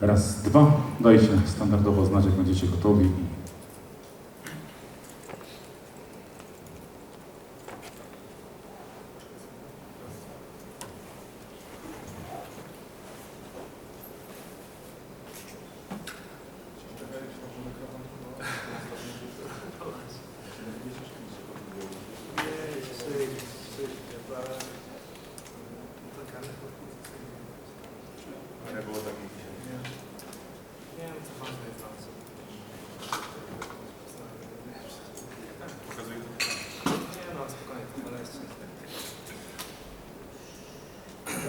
Raz, dwa. Dajcie standardowo znać, jak będziecie gotowi. i Nie było takich dzisiaj. Nie wiem, co ważne jest na co. Pokazuję to. Nie no, spokojnie, to będę jeszcze. Gotowi?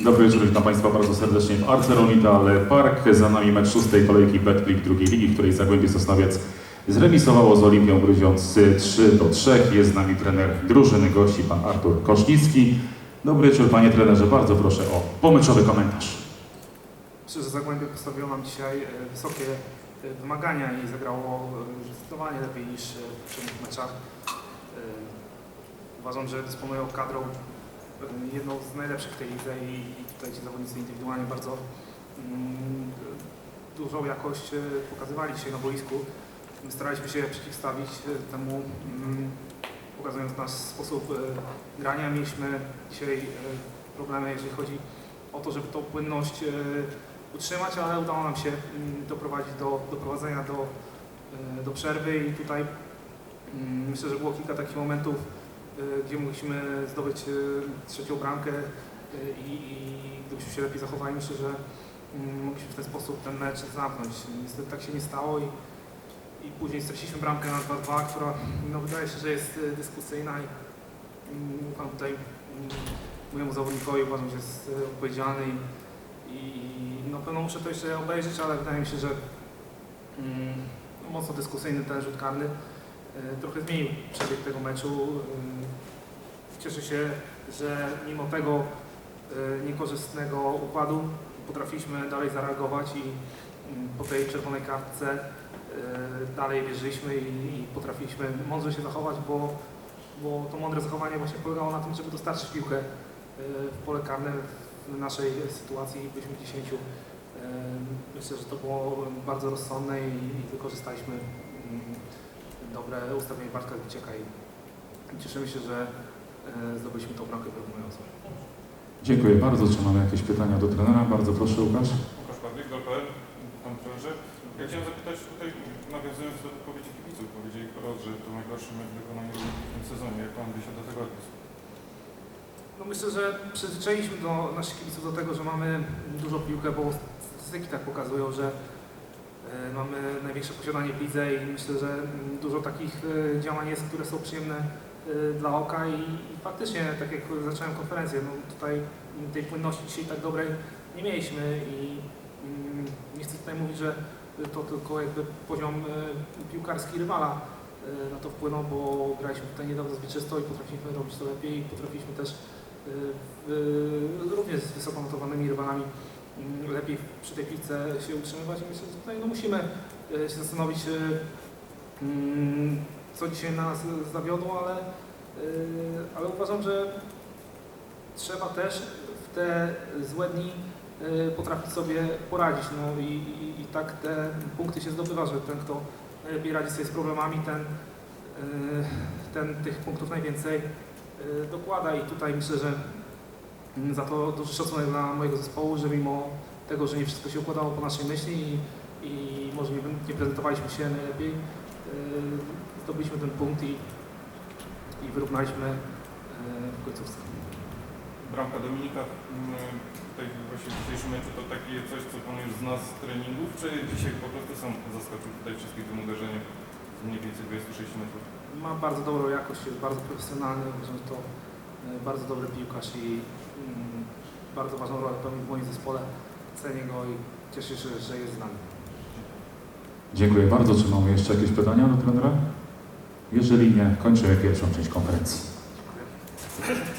Dobry wieczór, witam Państwa bardzo serdecznie w ArcelorMittal Park. Za nami mecz szóstej kolejki Betclick drugiej ligi, w której Zagłębie Sosnowiec zremisowało z Olimpią Grudziądz 3 do 3. Jest z nami trener drużyny gości, pan Artur Kosznicki. Dobry wieczór, panie trenerze. Bardzo proszę o pomyczowy komentarz. Myślę, że Zagłębie postawiło nam dzisiaj e, wysokie e, wymagania i zagrało e, zdecydowanie lepiej niż w poprzednich meczach. Uważam, że dysponują kadrą jedną z najlepszych w tej lidze i tutaj ci zawodnicy indywidualnie bardzo mm, dużą jakość e, pokazywali dzisiaj na boisku. My staraliśmy się przeciwstawić e, temu, mm, pokazując nasz sposób e, grania. Mieliśmy dzisiaj problemy, jeżeli chodzi o to, żeby tą płynność utrzymać, ale udało nam się mm, doprowadzić do doprowadzenia do, do przerwy i tutaj myślę, że było kilka takich momentów, gdzie mogliśmy zdobyć e, trzecią bramkę e, i, i gdybyśmy się lepiej zachowali, myślę, że mm, mogliśmy w ten sposób ten mecz zamknąć. Niestety tak się nie stało i, i później straciliśmy bramkę na 2-2, która no, wydaje się, że jest dyskusyjna i mm, ufam tutaj mm, mojemu zawodnikowi, uważam, że jest odpowiedzialny i, i na pewno muszę to jeszcze obejrzeć, ale wydaje mi się, że mm, no, mocno dyskusyjny ten rzut karny trochę zmienił przebieg tego meczu. E, Cieszę się, że mimo tego e, niekorzystnego układu potrafiliśmy dalej zareagować i mm, po tej czerwonej kartce e, dalej wierzyliśmy i, potrafiliśmy mądrze się zachować, bo, bo to mądre zachowanie właśnie polegało na tym, żeby dostarczyć piłkę e, w pole karne w naszej sytuacji byliśmy 10. E, Myślę, że to było bardzo rozsądne i, wykorzystaliśmy dobre ustawienie Bartka Wicieka i cieszymy się, że e, zdobyliśmy tą bramkę wyrównującą. Dziękuję bardzo. Czy mamy jakieś pytania do trenera? Bardzo proszę, Łukasz. Łukasz Pawlik, Golper, pan trenerze. Ja chciałem zapytać tutaj, nawiązując do wypowiedzi kibiców, powiedzieli wprost, że to najgorszy mecz wykonania w tym sezonie. Jak pan by się do tego odniósł? No myślę, że przyzwyczailiśmy do naszych kibiców do tego, że mamy dużo piłkę, bo statystyki tak pokazują, że mamy największe posiadanie w i myślę, że mm, dużo takich e, działań jest, które są przyjemne e, dla oka i, faktycznie, tak jak zacząłem konferencję, no tutaj tej płynności dzisiaj tak dobrej nie mieliśmy i mm, nie chcę tutaj mówić, że to tylko jakby poziom e, piłkarski rywala e, na to wpłynął, bo graliśmy tutaj niedawno z Wieczysto i potrafiliśmy robić to lepiej i potrafiliśmy też również z wysoko notowanymi rywalami lepiej przy tej piłce się utrzymywać myślę, że tutaj no, musimy e, się zastanowić, e, mm, co dzisiaj nas zawiodło, ale, e, ale uważam, że trzeba też w te złe dni potrafić sobie poradzić. No i, i, i tak te punkty się zdobywa, że ten, kto najlepiej radzi sobie z problemami, ten, ten tych punktów najwięcej dokłada i tutaj myślę, że za to duży szacunek dla mojego zespołu, że mimo tego, że nie wszystko się układało po naszej myśli i, i może nie, nie prezentowaliśmy się najlepiej, e, zdobyliśmy ten punkt i, i wyrównaliśmy e, w końcówce. Bramka Dominika mm, tutaj właśnie w dzisiejszym meczu to takie coś, co pan już zna z treningów, czy dzisiaj po prostu sam zaskoczył tutaj wszystkich tym uderzeniem z mniej więcej 26 metrów? Ma bardzo dobrą jakość, jest bardzo profesjonalny, uważam, że to bardzo dobry piłkarz i mm, bardzo ważną rolę pełni w moim zespole. Cenię go i cieszę się, że jest z nami. Dziękuję bardzo. Czy mamy jeszcze jakieś pytania do trenera? Jeżeli nie, kończymy pierwszą część konferencji. Dziękuję.